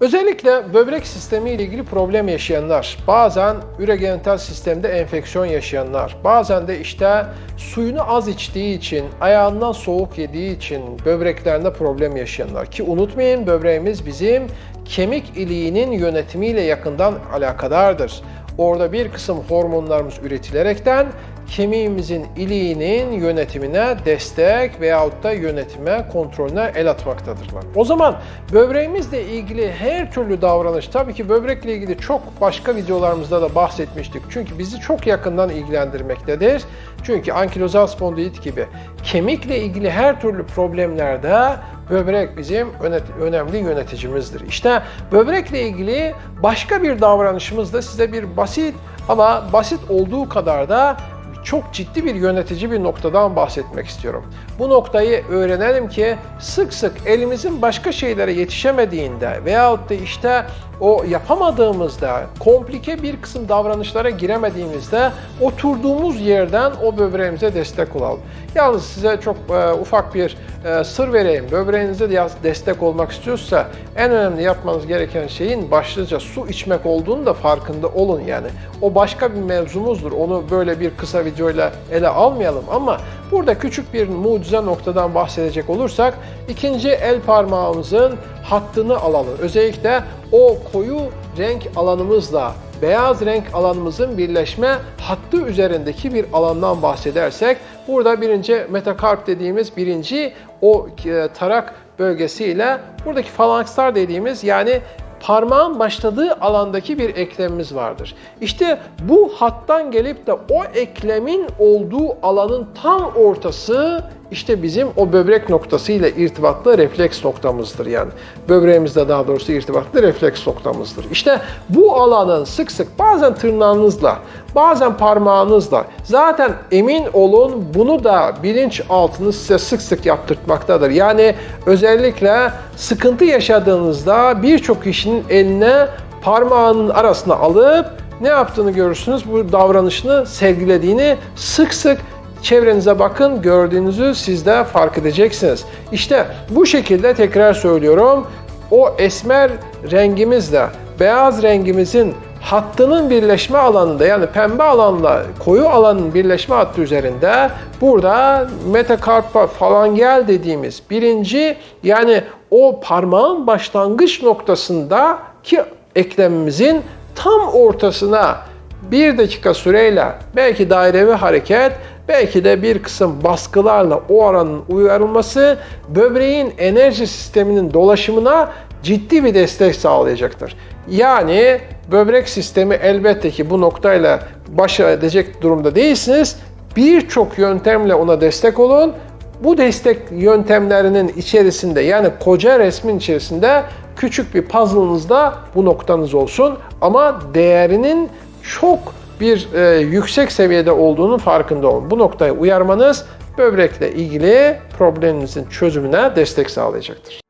Özellikle böbrek sistemi ile ilgili problem yaşayanlar, bazen üregenital sistemde enfeksiyon yaşayanlar, bazen de işte suyunu az içtiği için, ayağından soğuk yediği için böbreklerinde problem yaşayanlar. Ki unutmayın böbreğimiz bizim kemik iliğinin yönetimiyle yakından alakadardır. Orada bir kısım hormonlarımız üretilerekten kemiğimizin iliğinin yönetimine destek veyahut da yönetime, kontrolüne el atmaktadırlar. O zaman böbreğimizle ilgili her türlü davranış, tabii ki böbrekle ilgili çok başka videolarımızda da bahsetmiştik. Çünkü bizi çok yakından ilgilendirmektedir. Çünkü ankilozal spondilit gibi kemikle ilgili her türlü problemlerde böbrek bizim önemli yöneticimizdir. İşte böbrekle ilgili başka bir davranışımız da size bir basit ama basit olduğu kadar da çok ciddi bir yönetici bir noktadan bahsetmek istiyorum. Bu noktayı öğrenelim ki sık sık elimizin başka şeylere yetişemediğinde veyahut da işte o yapamadığımızda, komplike bir kısım davranışlara giremediğimizde oturduğumuz yerden o böbreğimize destek olalım. Yalnız size çok e, ufak bir e, sır vereyim. Böbreğinize de destek olmak istiyorsa en önemli yapmanız gereken şeyin başlıca su içmek olduğunu da farkında olun yani. O başka bir mevzumuzdur. Onu böyle bir kısa videoyla ele almayalım ama burada küçük bir mucize noktadan bahsedecek olursak ikinci el parmağımızın hattını alalım. Özellikle o koyu renk alanımızla beyaz renk alanımızın birleşme hattı üzerindeki bir alandan bahsedersek burada birinci metakarp dediğimiz birinci o e, tarak bölgesiyle buradaki falankslar dediğimiz yani parmağın başladığı alandaki bir eklemimiz vardır. İşte bu hattan gelip de o eklemin olduğu alanın tam ortası işte bizim o böbrek noktası ile irtibatlı refleks noktamızdır yani. Böbreğimizde daha doğrusu irtibatlı refleks noktamızdır. İşte bu alanın sık sık bazen tırnağınızla, bazen parmağınızla zaten emin olun bunu da bilinç altını size sık sık yaptırtmaktadır. Yani özellikle sıkıntı yaşadığınızda birçok kişinin eline parmağının arasına alıp ne yaptığını görürsünüz. Bu davranışını sergilediğini sık sık Çevrenize bakın, gördüğünüzü siz de fark edeceksiniz. İşte bu şekilde tekrar söylüyorum. O esmer rengimizle beyaz rengimizin hattının birleşme alanında yani pembe alanla koyu alanın birleşme hattı üzerinde burada metakarpa falangel dediğimiz birinci yani o parmağın başlangıç noktasındaki eklemimizin tam ortasına bir dakika süreyle belki dairevi hareket belki de bir kısım baskılarla o oranın uyarılması böbreğin enerji sisteminin dolaşımına ciddi bir destek sağlayacaktır. Yani böbrek sistemi elbette ki bu noktayla baş edecek durumda değilsiniz. Birçok yöntemle ona destek olun. Bu destek yöntemlerinin içerisinde yani koca resmin içerisinde küçük bir puzzle'ınızda bu noktanız olsun ama değerinin çok bir e, yüksek seviyede olduğunun farkında olun. Bu noktaya uyarmanız böbrekle ilgili probleminizin çözümüne destek sağlayacaktır.